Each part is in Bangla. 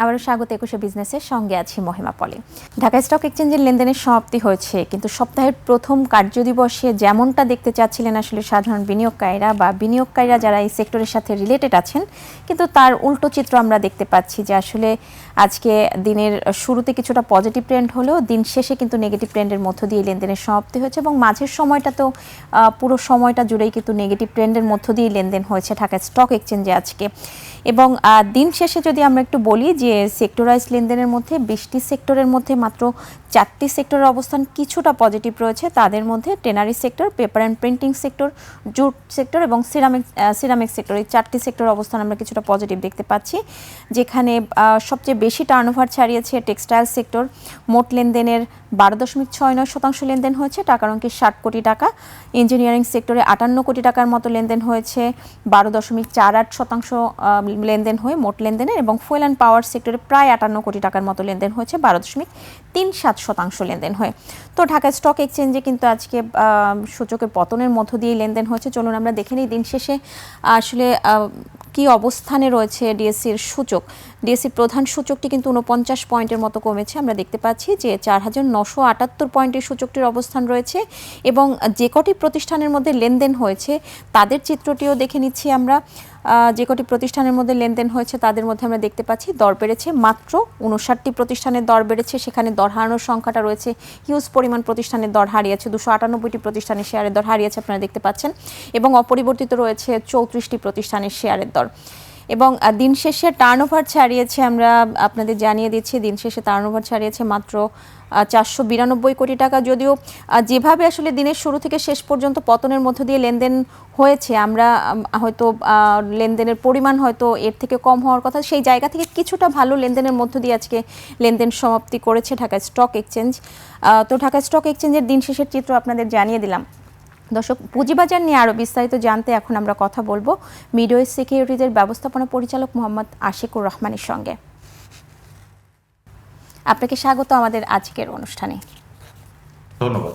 আবারও স্বাগত একুশে বিজনেসের সঙ্গে আছি মহিমা পলে। ঢাকা স্টক এক্সচেঞ্জের লেনদেনের সমাপ্তি হয়েছে, কিন্তু সপ্তাহের প্রথম কার্যদিবসে যেমনটা দেখতে চাচ্ছিলেন আসলে সাধারণ বিনিয়োগকারীরা বা বিনিয়োগকারীরা যারা এই সেক্টরের সাথে রিলেটেড আছেন, কিন্তু তার উল্টো চিত্র আমরা দেখতে পাচ্ছি যে আসলে আজকে দিনের শুরুতে কিছুটা পজিটিভ ট্রেন্ড হলেও দিন শেষে কিন্তু নেগেটিভ ট্রেন্ডের মধ্য দিয়ে লেনদেনের সমাপ্তি হয়েছে এবং মাঝের সময়টা তো পুরো সময়টা জুড়েই কিন্তু নেগেটিভ ট্রেন্ডের মধ্য দিয়ে লেনদেন হয়েছে ঢাকা স্টক এক্সচেঞ্জে আজকে। এবং দিন শেষে যদি আমরা একটু বলি যে সেক্টরাইজ লেনদেনের মধ্যে বিশটি সেক্টরের মধ্যে মাত্র চারটি সেক্টরের অবস্থান কিছুটা পজিটিভ রয়েছে। তাদের মধ্যে tannery sector, paper and printing sector, jute sector এবং সিরামিক সিরামিক সেক্টর। এই চারটি সেক্টর অবস্থান আমরা কিছুটা পজিটিভ দেখতে পাচ্ছি, যেখানে সবচেয়ে বেশি টার্নওভার ছাড়িয়েছে টেক্সটাইল সেক্টর, মোট লেনদেনের বারো দশমিক ছয় নয় শতাংশ লেনদেন হয়েছে। টাকার অঙ্কে ষাট কোটি টাকা। ইঞ্জিনিয়ারিং সেক্টরে আটান্ন কোটি টাকার মতো লেনদেন হয়েছে। বারো দশমিক চার আট শতাংশ লেনদেন হয়ে মোট লেনদেনের এবং ফুয়েল অ্যান্ড পাওয়ার সেক্টরে প্রায় আটান্ন কোটি টাকার মতো লেনদেন হয়েছে। বারো দশমিক তিন সাত শতাংশ লেনদেন হয়ে। তো ঢাকা স্টক এক্সচেঞ্জে কিন্তু আজকে সূচকের পতনের মধ্য দিয়ে লেনদেন হয়েছে। চলুন আমরা দেখে নিই দিন শেষে। আসলে কি অবস্থানে রয়েছে ডিএসসির সূচক? ডিএসসির প্রধান সূচকটি কিন্তু উনপঞ্চাশ পয়েন্টের মতো কমেছে। আমরা দেখতে পাচ্ছি যে চার হাজার নশো আটাত্তর পয়েন্টের সূচকটির অবস্থান রয়েছে এবং যে কটি প্রতিষ্ঠানের মধ্যে লেনদেন হয়েছে, তাদের চিত্রটিও দেখে নিচ্ছি আমরা। যে কটি প্রতিষ্ঠানের মধ্যে লেনদেন হয়েছে তাদের মধ্যে আমরা দেখতে পাচ্ছি, দর বেড়েছে মাত্র উনষাটটি প্রতিষ্ঠানের দর বেড়েছে, সেখানে দর হারানোর সংখ্যাটা রয়েছে হিউজ পরিমাণ প্রতিষ্ঠানের দর হারিয়েছে, দুশো আটানব্বইটি প্রতিষ্ঠানের শেয়ারের দর হারিয়েছে আপনারা দেখতে পাচ্ছেন, এবং অপরিবর্তিত রয়েছে চৌত্রিশটি প্রতিষ্ঠানের শেয়ারের দর। এবং দিন শেষে টার্নওভার ছাড়িয়েছে আমরা আপনাদের জানিয়ে দিচ্ছি, দিন শেষে টার্নওভার ছাড়িয়েছে মাত্র চারশো বিরানব্বই কোটি টাকা যদিও যেভাবে আসলে দিনের শুরু থেকে শেষ পর্যন্ত পতনের মধ্য দিয়ে লেনদেন হয়েছে, আমরা হয়তো লেনদেনের পরিমাণ হয়তো এর থেকে কম হওয়ার কথা, সেই জায়গা থেকে কিছুটা ভালো লেনদেনের মধ্য দিয়ে আজকে লেনদেন সমাপ্তি করেছে ঢাকা স্টক এক্সচেঞ্জ। তো ঢাকা স্টক এক্সচেঞ্জের দিন শেষের চিত্র আপনাদের জানিয়ে দিলাম। দর্শক, পুঁজিবাজার নিয়ে আরও বিস্তারিত জানতে এখন আমরা কথা বলব। মিডওয়ে সিকিউরিটিজের ব্যবস্থাপনা পরিচালক মোহাম্মদ আশিকুর রহমানের সঙ্গে। আপনাকে স্বাগত আমাদের আজকের অনুষ্ঠানে। ধন্যবাদ।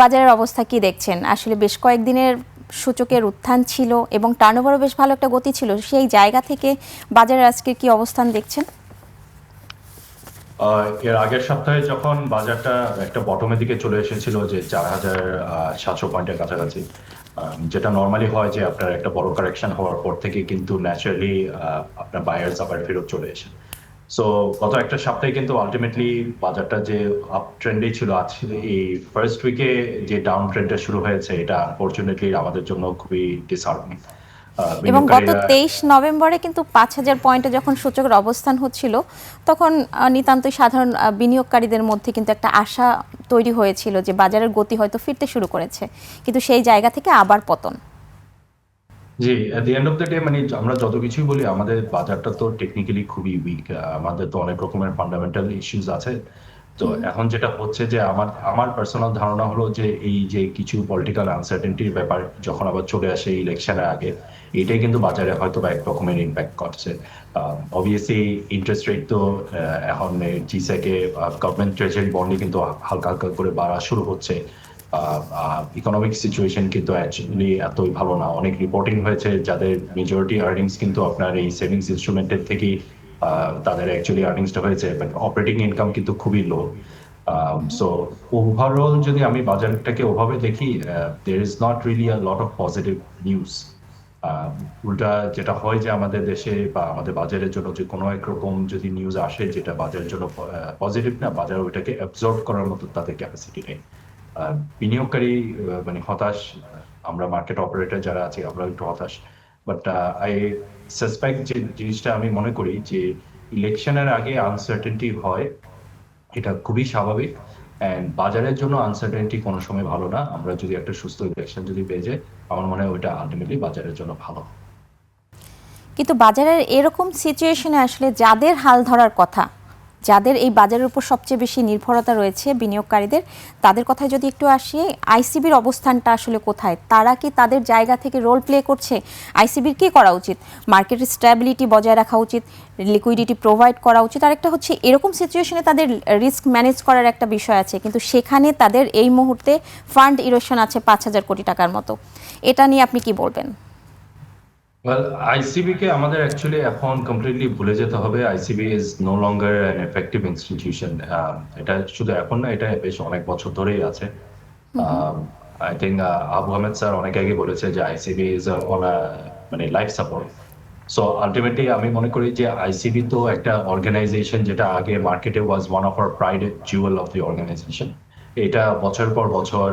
বাজারের অবস্থা কি দেখছেন? আসলে বেশ কয়েকদিনের সূচকের উত্থান ছিল এবং টার্নওভারও বেশ ভালো একটা গতি ছিল। সেই জায়গা থেকে বাজারের আজকে কি অবস্থান দেখছেন? এর আগের সপ্তাহে যখন বাজারটা একটা বটমের দিকে চলে এসেছিল যে চার হাজার সাতশো পয়েন্টের কাছাকাছি যেটা নর্মালি হয় যে আপনার একটা বড় কারেকশন হওয়ার পর থেকে কিন্তু ন্যাচারালি আপনার বায়ার্স আবার ফেরত চলে এসে সো গত একটা সপ্তাহে কিন্তু আলটিমেটলি বাজারটা যে আপ ট্রেন্ডেই ছিল আজকে এই ফার্স্ট উইকে যে ডাউন ট্রেন্ডটা শুরু হয়েছে, এটা আমাদের জন্য খুবই এবং গত তেইশ নভেম্বরে কিন্তু পাঁচ হাজার পয়েন্টে যখন সূচকের অবস্থান হচ্ছিল, তখন নিতান্তই সাধারণ বিনিয়োগকারীদের মধ্যে কিন্তু একটা আশা তৈরি হয়েছিল যে বাজারের গতি হয়তো ফিরতে শুরু করেছে। কিন্তু সেই জায়গা থেকে আবার পতন। জি at the end of the day মানে আমরা যত কিছুই বলি আমাদের বাজারটা তো টেকনিক্যালি খুবই উইক আমাদের তো অনেক রকমের ফান্ডামেন্টাল ইস্যুস আছে। তো এখন যেটা হচ্ছে যে আমার আমার পার্সোনাল ধারণা হলো যে এই যে কিছু পলিটিক্যাল আনসার্টেনটির ব্যাপার যখন আবার চলে আসে ইলেকশনের আগে এটাই কিন্তু বাজারে হয়তো বা এক রকমের ইম্প্যাক্ট করছে। অবভিয়াসলি ইন্টারেস্ট রেট তো এখন জিসেকে গভর্নমেন্ট ট্রেজারি বন্ডে কিন্তু হালকা হালকা করে বাড়া শুরু হচ্ছে। ইকোনমিক সিচুয়েশন কিন্তু অ্যাকচুয়ালি এতই ভালো না। অনেক রিপোর্টিং হয়েছে যাদের মেজরিটি আর্নিংস কিন্তু আপনার এই সেভিংস ইনস্ট্রুমেন্টের থেকেই তাদের অ্যাকচুয়ালি আর্নিংসটা হয়েছে বাট অপারেটিং ইনকাম কিন্তু খুবই লো সো ওভারঅল যদি আমি বাজারটাকে ওভাবে দেখি there is not really a lot of positive news উল্টা যেটা হয় যে আমাদের দেশে বা আমাদের বাজারের জন্য যে কোনো এক রকম যদি নিউজ আসে যেটা বাজারের জন্য পজিটিভ না, বাজার ওইটাকে অ্যাবজর্ব করার মতো তাদের ক্যাপাসিটি নেই। বিনিয়োগকারী মানে হতাশ আমরা মার্কেট অপারেটর যারা আছি আমরা একটু হতাশ। বাট আই সাসপেক্ট যে জিনিসটা আমি মনে করি যে ইলেকশনের আগে আনসার্টেনটি হয়, এটা খুবই স্বাভাবিক। অ্যান্ড বাজারের জন্য আনসার্টেনটি কোনো সময় ভালো না। আমরা যদি একটা সুস্থ ইলেকশন যদি পেয়ে যাই, আমার মনে হয় ওইটা আলটিমেটলি বাজারের জন্য ভালো। কিন্তু বাজারের এরকম সিচুয়েশনে আসলে যাদের হাল ধরার কথা যাদের এই বাজারের উপর সবচেয়ে বেশি নির্ভরতা রয়েছে বিনিয়োগকারীদের, তাদের কথায় যদি একটু আসি, আইসিবির অবস্থানটা আসলে কোথায়? তারা কি তাদের জায়গা থেকে রোল প্লে করছে? আইসিবির কি করা উচিত? মার্কেটের স্ট্যাবিলিটি বজায় রাখা উচিত? লিকুইডিটি প্রোভাইড করা উচিত? আরেকটা হচ্ছে, এরকম সিচুয়েশনে তাদের রিস্ক ম্যানেজ করার একটা বিষয় আছে, কিন্তু সেখানে তাদের এই মুহূর্তে ফান্ড ইরোশন আছে পাঁচ হাজার কোটি টাকার মতো। এটা নিয়ে আপনি কি বলবেন? ওয়েল আইসিবি কে আমাদের অ্যাকচুয়ালি এখন কমপ্লিটলি ভুলে যেতে হবে। ICB is no longer an effective institution এটা শুধু এখন না এটা বেশ অনেক বছর ধরেই আছে। I think Abu Ahmed sir অনেক আগে বলেছে যে আইসিবি ইজ অন মানে লাইফ সাপোর্ট সো আলটিমেটলি আমি মনে করি যে আইসিবি তো একটা অর্গানাইজেশন যেটা আগে মার্কেটে was one of our pride jewel of the organization এটা বছর পর বছর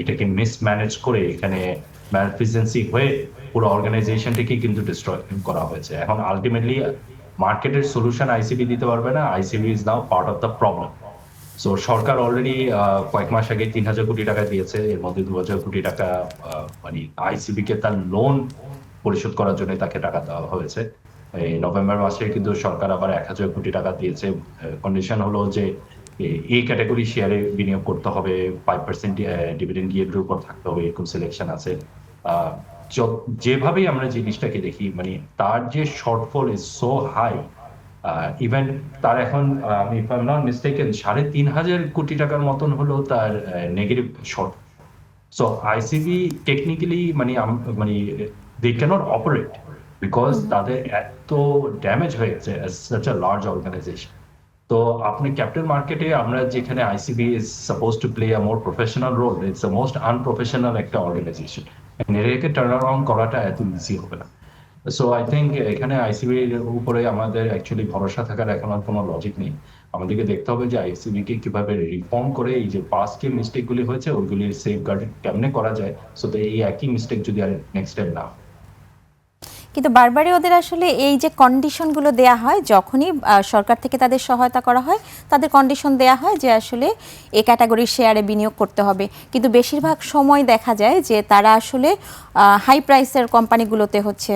এটাকে মিসম্যানেজ করে এখানে ম্যালফিজেন্সি হয়ে পুরো অর্গানাইজেশনটাকে কিন্তু ডিস্ট্রয় করা হয়েছে। এখন আলটিমেটলি মার্কেটের সলিউশন আইসিবি দিতে পারবে না। ICB is now part of the problem so Sarkar already কয়েক মাস আগে তিন হাজার কোটি টাকা দিয়েছে। এর মধ্যে দু হাজার কোটি টাকা মানে আইসিবি কে তার লোন পরিশোধ করার জন্য তাকে টাকা দেওয়া হয়েছে। নভেম্বর মাসে কিন্তু সরকার আবার এক হাজার কোটি টাকা দিয়েছে। কন্ডিশন হলো যে এই ক্যাটাগরি শেয়ারে বিনিয়োগ করতে হবে ফাইভ পার্সেন্ট ডিভিডেন্ড ইয়ের উপর থাকতে হবে এরকম সিলেকশন আছে। যেভাবেই আমরা জিনিসটাকে দেখি মানে তার যে shortfall is so high even তার এখন আমি ইফ আই নট মিস্টেকেন সাড়ে তিন হাজার কোটি টাকার মতন হলো তার negative short so ICB technically মানে মানে দে ক্যানট অপারেট বিকজ তাদের এত ড্যামেজ হয়ে গেছে আ লার্জ অর্গানাইজেশন তো আপনি ক্যাপিটাল মার্কেটে আমরা যেখানে ICB is supposed to play a more professional role it's a most unprofessional একটা অর্গানাইজেশন এটাকে টার্ন অ্যারাউন্ড করাটা এত ইজি হবে না। সো আই থিঙ্ক এখানে আইসিবির উপরে আমাদের অ্যাকচুয়ালি ভরসা থাকার এখন আর কোনো লজিক নেই। আমাদেরকে দেখতে হবে যে আইসিবি কে কীভাবে রিফর্ম করে, এই যে পাস্ট যে মিস্টেক গুলি হয়েছে ওইগুলি সেফ গার্ড কেমনে করা যায় সো এই একই মিস্টেক যদি আর নেক্সট টাইম না হয়। কিন্তু বারবারই ওদের আসলে এই যে কন্ডিশনগুলো দেয়া হয়, যখনই সরকার থেকে তাদের সহায়তা করা হয়, তাদের কন্ডিশন দেয়া হয় যে আসলে এ ক্যাটাগরির শেয়ারে বিনিয়োগ করতে হবে। কিন্তু বেশিরভাগ সময় দেখা যায় যে তারা আসলে হাই প্রাইসের কোম্পানিগুলোতে হচ্ছে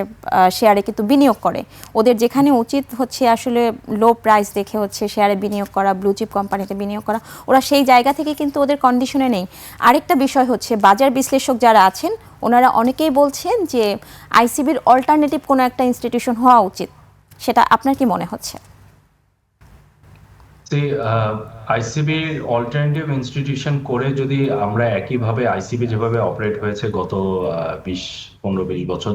শেয়ারে কিন্তু বিনিয়োগ করে। ওদের যেখানে উচিত হচ্ছে আসলে লো প্রাইস দেখে হচ্ছে শেয়ারে বিনিয়োগ করা ব্লু চিপ কোম্পানিতে বিনিয়োগ করা, ওরা সেই জায়গা থেকে কিন্তু ওদের কন্ডিশনে নেই। আরেকটা বিষয় হচ্ছে, বাজার বিশ্লেষক যারা আছেন ওনারা অনেকেই বলছেন যে আইসিবির অল্টারনেটিভ কোনো একটা ইনস্টিটিউশন হওয়া উচিত। সেটা আপনার কি মনে হচ্ছে? আইসিবি অল্টারনেটিভ ইনস্টিটিউশন করে যদি আমরা একইভাবে আইসিবি যেভাবে অপারেট হয়েছে গত বিশ, পনেরো, বিশ বছর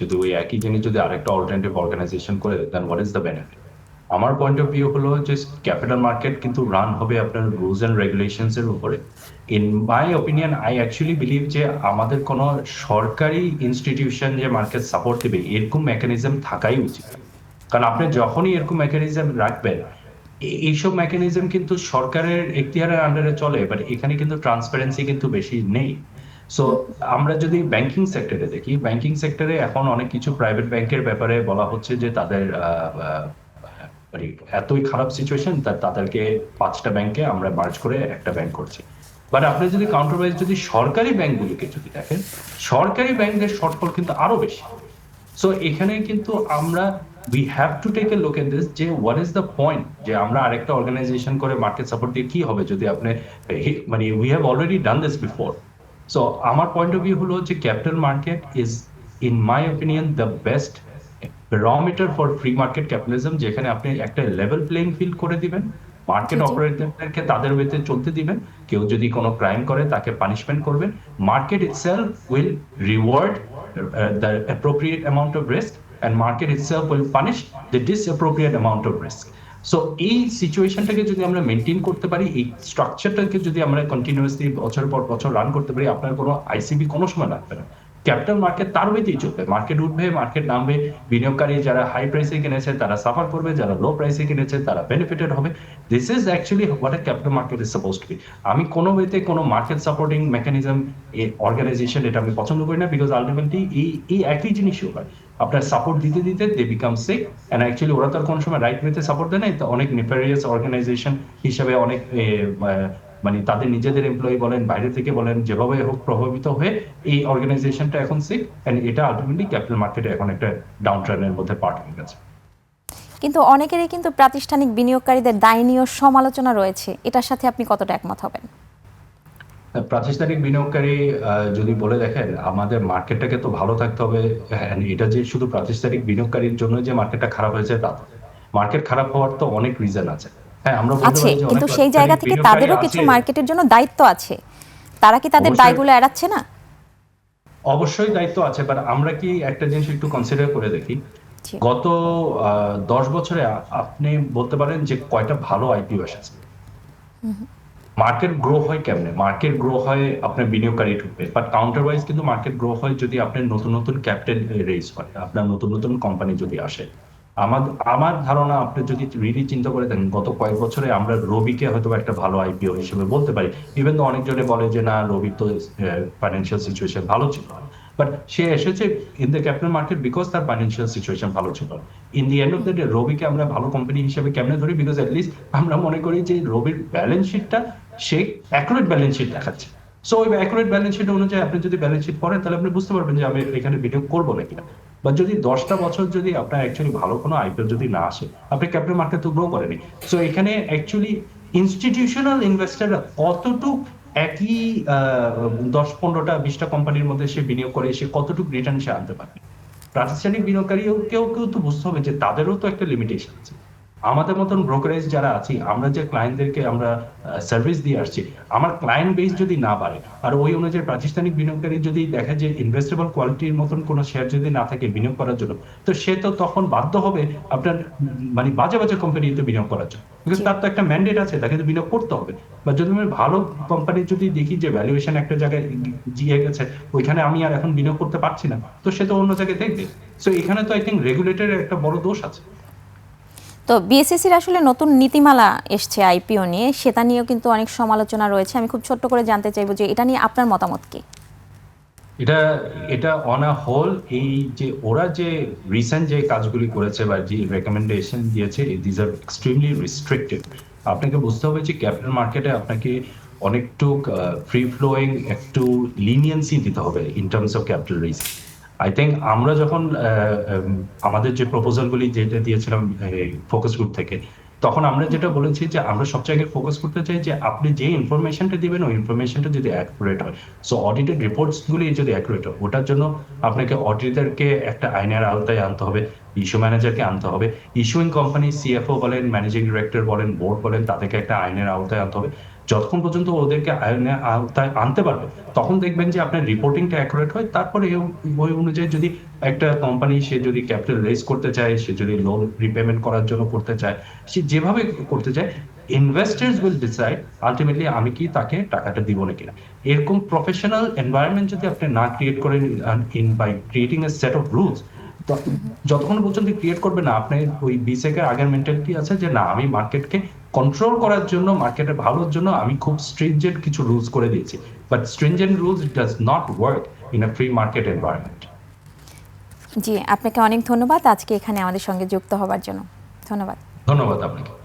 যদি ওই একই জিনিস যদি আরেকটা অল্টারনেটিভ অর্গানাইজেশন করে then what is the benefit আমার পয়েন্ট অফ ভিউ হলো যে ক্যাপিটাল মার্কেট কিন্তু রান হবে আপনার রুলস অ্যান্ড রেগুলেশনস এর উপরে। In my opinion I actually believe যে আমাদের কোনো সরকারি ইনস্টিটিউশন যে মার্কেট সাপোর্ট দেবে, এরকম মেকানিজম থাকাই উচিত। কারণ আপনি যখনই এরকম মেকানিজম রাখবেন এইসব মেকানিজম কিন্তু সরকারের এখতিয়ারের আন্ডারে চলে বাট এখানে কিন্তু ট্রান্সপারেন্সি কিন্তু বেশি নেই। সো আমরা যদি ব্যাংকিং সেক্টরে দেখি ব্যাংকিং সেক্টরে এখন অনেক কিছু প্রাইভেট ব্যাংকের ব্যাপারে বলা হচ্ছে যে তাদের মানে এতই খারাপ সিচুয়েশন তাদেরকে পাঁচটা ব্যাংকে আমরা মার্জ করে একটা ব্যাংক করছি। বাট আপনি যদি কাউন্টার ওয়াইজ যদি সরকারি ব্যাংকগুলিকে যদি দেখেন, সরকারি ব্যাংকের শর্টফল কিন্তু আরও বেশি। সো এখানে কিন্তু আমরা we have to take a look at this যে হোয়াট ইজ দ্য পয়েন্ট যে আমরা আরেকটা অর্গানাইজেশন করে মার্কেট সাপোর্ট দিয়ে কি হবে যদি আপনি মানে we have already done this before so আমার পয়েন্ট অফ ভিউ হলো যে capital market is in my opinion the best barometer for free market capitalism যেখানে আপনি একটা লেভেল প্লেইং ফিল্ড করে দিবেন মার্কেট। অপারেটরদেরকে তাদের ওয়েতে চলতে দিবেন কেউ যদি কোনো ক্রাইম করে তাকে পানিশমেন্ট করবেন market itself will reward the appropriate amount of risk and market itself will punish the disappropriate amount of risk so এই সিচুয়েশনটাকে যদি আমরা মেনটেন করতে পারি এই স্ট্রাকচারটাকে যদি আমরা কন্টিনিউয়াসলি বছর পর বছর রান করতে পারি আপনার কোনো আইসিবি কোনো সময় লাগবে না ক্যাপিটাল মার্কেট তার ওয়েতেই চলবে। মার্কেট উঠবে মার্কেট নামবে। বিনিয়োগকারী যারা হাই প্রাইসে কিনেছে তারা সাফার করবে। যারা লো প্রাইসে কিনেছে তারা বেনিফিটেড হবে। This is actually what a capital market is suppose to be আমি কোনো ওয়েতে কোনো মার্কেট সাপোর্টিং মেকানিজম অর্গানাইজেশন এটা আমি পছন্দ করি না বিকজ আলটিমেটলি এই এই একই জিনিসই হয়। আপনার সাপোর্ট দিতে দিতে they became sick and actually ওরা তো আর কোনো সময় রাইট ওয়েতে সাপোর্ট দেয় না অনেক নেফারিয়াস অর্গানাইজেশন হিসাবে অনেক এ, মানে তাদের নিজেদের এমপ্লয়ি বলেন বাইরে থেকে বলেন যেভাবে হোক প্রভাবিত হয়ে এই অর্গানাইজেশনটা এখন সিক এন্ড এটা আলটিমেটলি ক্যাপিটাল মার্কেটে এখন একটা ডাউন ট্রেনের মধ্যে পার্ট হয়ে গেছে। কিন্তু অনেকেরই কিন্তু প্রাতিষ্ঠানিক বিনিয়োগকারীদের দায়নীয় সমালোচনা রয়েছে। এটার সাথে আপনি কতটা একমত হবেন? প্রাতিষ্ঠানিক বিনিয়োগকারী যদি বলে দেখেন আমাদের মার্কেটটাকে তো ভালো থাকতে হবে এটা যে শুধু প্রাতিষ্ঠানিক বিনিয়োগকারীর জন্য যে মার্কেটটা খারাপ হয়েছে তা মার্কেট খারাপ হওয়ার তো অনেক রিজন আছে। আছে পারি যে অনেক কিন্তু সেই জায়গা থেকে তাদেরও কিছু মার্কেটের জন্য দায়িত্ব আছে। তারা কি তাদের। দায়গুলো এড়াচ্ছে না? অবশ্যই দায়িত্ব আছে বাট আমরা কি একটা জিনিস একটু কনসিডার করে দেখি। গত দশ বছরে আপনি বলতে পারেন যে কয়টা ভালো আইপিও এসেছে মার্কেট গ্রো হয় কেমনে? মার্কেট গ্রো হয় আপনার বিনিয়োগকারী ঢুকবে বাট কাউন্টার ওয়াইজ কিন্তু মার্কেট গ্রো হয় যদি আপনার নতুন নতুন ক্যাপিটাল রেজ হয় আপনার নতুন নতুন কোম্পানি যদি আসে। আমার আমার ধারণা আপনি যদি রিলি চিন্তা করে দেখেন, গত কয়েক বছরে আমরা রবিকে হয়তো একটা ভালো আইপিও হিসেবে বলতে পারি। ইভেন তো অনেকজনে বলে যে, না রবির তো ফাইন্যান্সিয়াল সিচুয়েশন ভালো ছিল বাট সে এসেছে in the capital market because তার ফাইন্যান্সিয়াল সিচুয়েশন ভালো ছিল। In the end of the day রবিকে আমরা ভালো কোম্পানি হিসেবে কেমনে ধরি? বিকজ লিস্ট আমরা মনে করি যে, রবির ব্যালেন্স শিটটা সে অ্যাকুরেট ব্যালেন্স শিট দেখাচ্ছে। সো ওই অ্যাকুরেট ব্যালেন্স শিট অনুযায়ী আপনি যদি ব্যালেন্স শিট পড়েন, তাহলে আপনি বুঝতে পারবেন যে, আমি এখানে বিনিয়োগ করব নাকি না। বা যদি দশটা বছর যদি আপনার অ্যাকচুয়ালি ভালো কোনো আইপিএল যদি না আসে, আপনি ক্যাপিটাল মার্কেট তো গ্রো করেনি সো এখানে অ্যাকচুয়ালি ইনস্টিটিউশনাল ইনভেস্টাররা কতটুকু একই দশ, পনেরোটা, বিশটা কোম্পানির মধ্যে সে বিনিয়োগ করে, সে কতটুকু রিটার্ন সে আনতে পারবে প্রাতিষ্ঠানিক বিনিয়োগকারীও কেউ কেউ তো বুঝতে হবে যে তাদেরও তো একটা লিমিটেশন আছে। আমাদের মতন ব্রোকারেজ যারা আছি আমরা যে ক্লায়েন্টদেরকে আমরা সার্ভিস দিয়ে আসছি আমার ক্লায়েন্ট বেস যদি না বাড়ে আর ওই অনুযায়ী প্রাতিষ্ঠানিক বিনিয়োগকারী যদি দেখে যে ইনভেস্টেবল কোয়ালিটির মতন কোনো শেয়ার যদি না থাকে বিনিয়োগ করার জন্য তো সে তো তখন বাধ্য হবে আপনার মানে বাজে বাজে কোম্পানিতে বিনিয়োগ করার জন্য। বিকজ তার তো একটা ম্যান্ডেট আছে তাকে তো বিনিয়োগ করতে হবে। বা যদি আমি ভালো কোম্পানি যদি দেখি যে ভ্যালুয়েশন একটা জায়গায় জিয়ে গেছে ওইখানে আমি আর এখন বিনিয়োগ করতে পারছি না তো সে তো অন্য জায়গায় দেখবে। সো এখানে তো আই থিঙ্ক রেগুলেটরের একটা বড় দোষ আছে। তো বিএসএসির আসলে নতুন নীতিমালা এসছে আইপিও নিয়ে। সেটা নিয়েও কিন্তু অনেক সমালোচনা রয়েছে। আমি খুব ছোট্ট করে জানতে চাইব যে এটা নিয়ে আপনার মতামত কি? এটা এটা অন আ হোল এই যে ওরা যে রিসেন্ট যে কাজগুলি করেছে বা যে রেকমেন্ডেশন দিয়েছে দিজ আর এক্সট্রিমলি রিস্ট্রিক্টেড আপনাকে বুঝতে হবে যে ক্যাপিটাল মার্কেটে আপনাকে অনেকটু ফ্রি ফ্লোয়িং একটু লিনিয়েন্সি দিতে হবে in terms of capital risk I think আমরা যখন আমাদের যে প্রপোজালগুলি যেটা দিয়েছিলাম ফোকাস গ্রুপ থেকে, তখন আমরা যেটা বলেছি যে আমরা সব জায়গায় ফোকাস করতে চাই যে আপনি যে ইনফরমেশনটা দিবেন, ওই ইনফরমেশনটা যদি অ্যাকুরেট হয়। সো অডিটেড রিপোর্টসগুলি যদি অ্যাকুরেট হয়, ওটার জন্য আপনাকে অডিটরকে একটা আইনের আওতায় আনতে হবে ইস্যু ম্যানেজারকে আনতে হবে। ইস্যুইং কোম্পানি সিএফও বলেন ম্যানেজিং ডিরেক্টর বলেন বোর্ড বলেন, তাদেরকে একটা আইনের আওতায় আনতে হবে। যতক্ষণ পর্যন্ত ওদেরকে আইনের আওতায় আনতে পারবে, তখন দেখবেন যে আপনার রিপোর্টিংটা অ্যাকুরেট হয়। তারপরে ওই অনুযায়ী যদি একটা কোম্পানি সে যদি ক্যাপিটাল রেজ করতে চায়, সে যদি লোন রিপেমেন্ট করার জন্য করতে চায়, সে যেভাবে করতে চায় ইনভেস্টার্স উইল ডিসাইড আলটিমেটলি আমি কি তাকে টাকাটা দিব না। এরকম প্রফেশনাল এনভায়রনমেন্ট যদি আপনি না ক্রিয়েট করেন in by creating a set of rules যতক্ষণ পর্যন্ত ক্রিয়েট করবে না আপনার ওই বিসেকের আগের মেন্টালিটি আছে যে না, আমি মার্কেটকে কন্ট্রোল করার জন্য মার্কেটের ভালোর জন্য আমি খুব স্ট্রিনজেন্ট কিছু রুলস করে দিয়েছি। But stringent rules does not work in a free market environment জি আপনাকে অনেক ধন্যবাদ। আজকে এখানে আমাদের সঙ্গে যুক্ত হওয়ার জন্য। ধন্যবাদ। ধন্যবাদ আপনাকে।